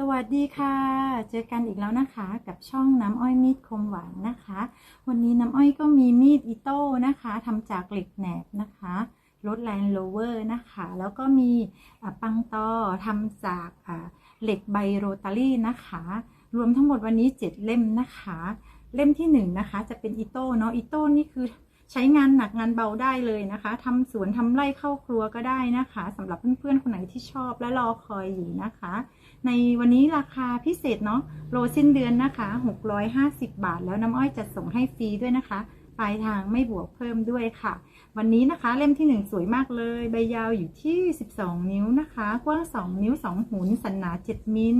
สวัสดีค่ะ เจอกันอีกแล้วนะคะ กับช่องน้ำอ้อยมีดคมหวานนะคะ วันนี้น้ำอ้อยก็มีมีดอิโต้นะคะทำจากเหล็กแหนบนะคะลดแรงโลเวอร์นะคะ แล้วก็มีปังตอทำจากเหล็กใบโรตารี่นะคะ รวมทั้งหมดวันนี้ 7 เล่มนะคะ เล่มที่1นงนะคะจะเป็นอิโต้เนาะอิโต้นี่คือ ใช้งานหนักงานเบาได้เลยนะคะทำสวนทำไร่เข้าครัวก็ได้นะคะสำหรับเพื่อนๆคนไหนที่ชอบและรอคอยอยู่นะคะ ในวันนี้ราคาพิเศษเนาะโลสิ้นเดือนนะคะ 650 บาท แล้วน้ำอ้อยจะส่งให้ฟรีด้วยนะคะปลายทางไม่บวกเพิ่มด้วยค่ะ วันนี้นะคะเล่มที่ 1 สวยมากเลย ใบยาวอยู่ที่ 12 นิ้วนะคะ กว้าง 2 นิ้ว 2 หุนสันหนา 7 มิล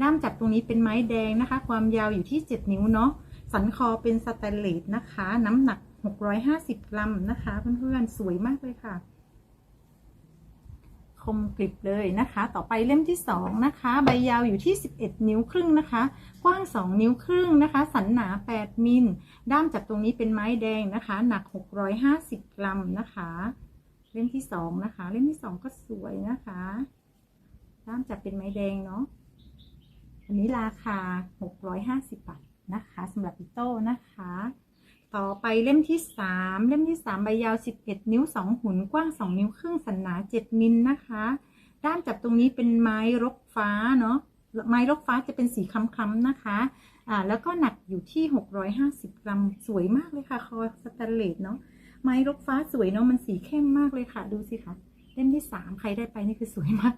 ด้ามจับตรงนี้เป็นไม้แดงนะคะ ความยาวอยู่ที่ 7 นิ้วเนาะสันคอเป็นสแตนเลสนะคะ น้ำหนัก 650 กรัมนะคะ เพื่อนๆ สวยมากเลยค่ะ คมกริบเลยนะคะ ต่อไปเล่มที่สองนะคะ ใบยาวอยู่ที่ 11 นิ้วครึ่งนะคะ กว้าง 2 นิ้วครึ่งนะคะ สันหนา 8 มิล ด้ามจับตรงนี้เป็นไม้แดงนะคะ หนัก 650 กรัมนะคะ เล่มที่สองนะคะ เล่มที่สองก็สวยนะคะ ด้ามจับเป็นไม้แดงเนาะ อันนี้ราคา 650 บาทนะคะสำหรับอิโต้นะคะ ต่อไปเล่มที่3เล่มที่3ใบยาว11นิ้ว2หุนกว้าง2นิ้วครึ่งสันหนา7มิลนะคะ ด้ามจับตรงนี้เป็นไม้รกฟ้าเนาะไม้รกฟ้าจะเป็นสีคล้ำๆนะคะอ่าแล้วก็หนักอยู่ที่650กรัมสวยมากเลยค่ะ คอสแตนเลสเนาะไม้รกฟ้าสวยเนาะมันสีเข้มมากเลยค่ะ ดูสิคะเล่มที่3ใครได้ไปนี่คือสวยมาก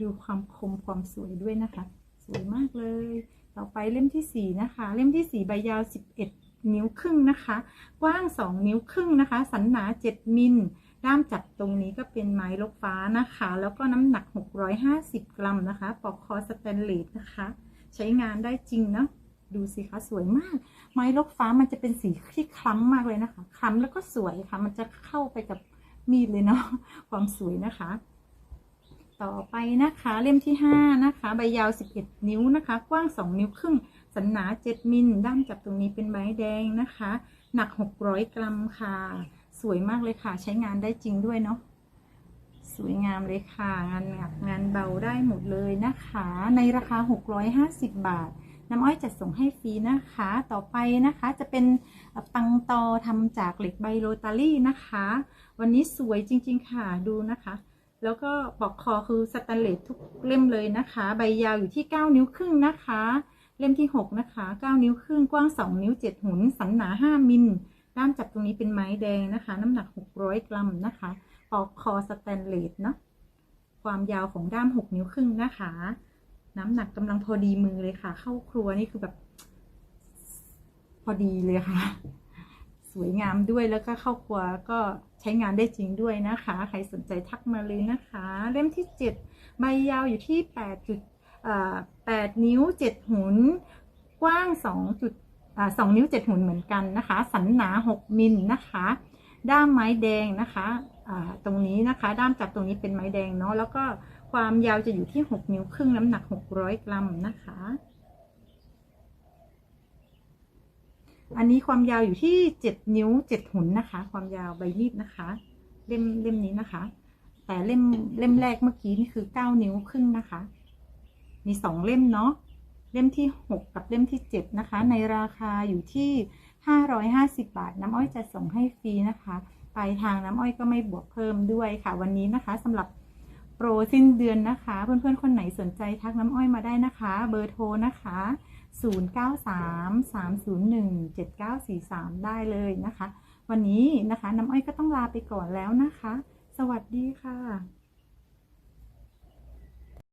ดูความคมความสวยด้วยนะคะ สวยมากเลย ต่อไปเล่มที่4นะคะ เล่มที่4ใบยาว11 นิ้วครึ่งนะคะ กว้าง 2 นิ้วครึ่งนะคะ สันหนา 7 มิล ด้ามจับตรงนี้ก็เป็นไม้ลกฟ้านะคะ แล้วก็น้ำหนัก 650 กรัมนะคะ ปอกคอสแตนเลสนะคะ ใช้งานได้จริงเนาะดูสิคะสวยมาก ไม้ลกฟ้ามันจะเป็นสีที่คล้ำมากเลยนะคะ คล้ำแล้วก็สวยค่ะ มันจะเข้าไปกับมีดเลยเนาะความสวยนะคะ ต่อไปนะคะเล่มที่ 5 นะคะ ใบยาว 11 นิ้วนะคะ กว้าง 2 นิ้วครึ่ง สันหนา 7 มิลด้ามจับตรงนี้เป็นไม้แดงนะคะ หนัก 600 กรัมค่ะ สวยมากเลยค่ะ ใช้งานได้จริงด้วยเนาะสวยงามเลยค่ะ งานหนักงานเบาได้หมดเลยนะคะ ในราคา 650 บาท น้ำอ้อยจัดส่งให้ฟรีนะคะ ต่อไปนะคะจะเป็นปังตอทำจากเหล็กใบโรตารี่นะคะ วันนี้สวยจริง ๆ ค่ะดูนะคะแล้วก็ปอกคอคือสแตนเลสทุกเล่มเลยนะคะ ใบยาวอยู่ที่ 9 นิ้วครึ่งนะคะ เล่มที่ 6 นะคะ 9 นิ้วครึ่งกว้าง 2 นิ้ว 7 หุน สันหนา 5 มิลด้ามจับตรงนี้เป็นไม้แดงนะคะ น้ำหนัก 600 กรัมนะคะปอกคอสแตนเลสเนาะความยาวของด้าม 6 นิ้วครึ่งนะคะ น้ำหนักกำลังพอดีมือเลยค่ะ เข้าครัวนี่คือแบบ พอดีเลยค่ะ สวยงามด้วยแล้วก็เข้าครัวก็ใช้งานได้จริงด้วยนะคะ ใครสนใจทักมาเลยนะคะ เล่มที่ 7 ใบยาวอยู่ที่8จุด 8 นิ้ว 7 หุน กว้าง2จุดอ่า2นิ้ว 7 หุนเหมือนกันนะคะ สันหนา 6 มิลนะคะ ด้ามไม้แดงนะคะตรงนี้นะคะ ด้ามจับตรงนี้เป็นไม้แดงเนาะแล้วก็ความยาวจะอยู่ที่ 6 นิ้วครึ่งน้ำหนัก 600 กรัมนะคะ อันนี้ความยาวอยู่ที่ 7 นิ้ว 7 หุนนะคะ ความยาวใบมีดนะคะ เล่มเล่มนี้นะคะ แต่เล่มเล่มแรกเมื่อกี้นี่คือ 9 นิ้วครึ่งนะคะ มี2เล่มเนาะเล่มที่ 6 กับเล่มที่ 7 นะคะ ในราคาอยู่ที่ 550 บาท น้ำอ้อยจะส่งให้ฟรีนะคะปลายทางน้ำอ้อยก็ไม่บวกเพิ่มด้วยค่ะ วันนี้นะคะสำหรับโปรสิ้นเดือนนะคะ เพื่อนๆ คนไหนสนใจทักน้ำอ้อยมาได้นะคะ เบอร์โทรนะคะ 0933017943 ได้เลยนะคะ วันนี้นะคะน้ำอ้อยก็ต้องลาไปก่อนแล้วนะคะ สวัสดีค่ะ